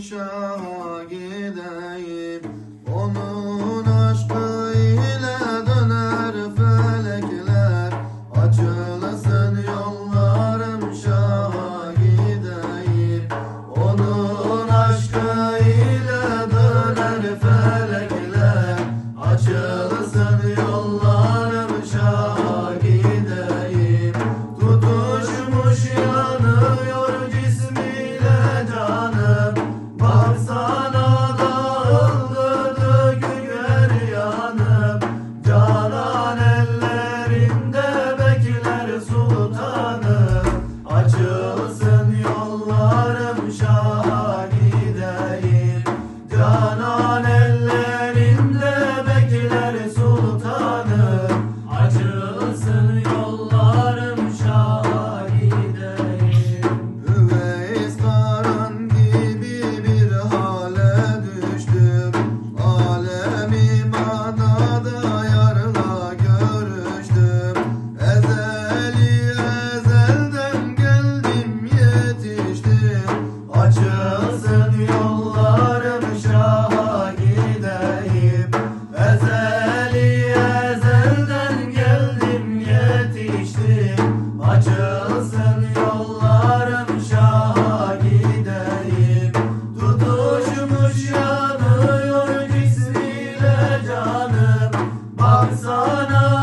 Şaha gideyim canım baksana.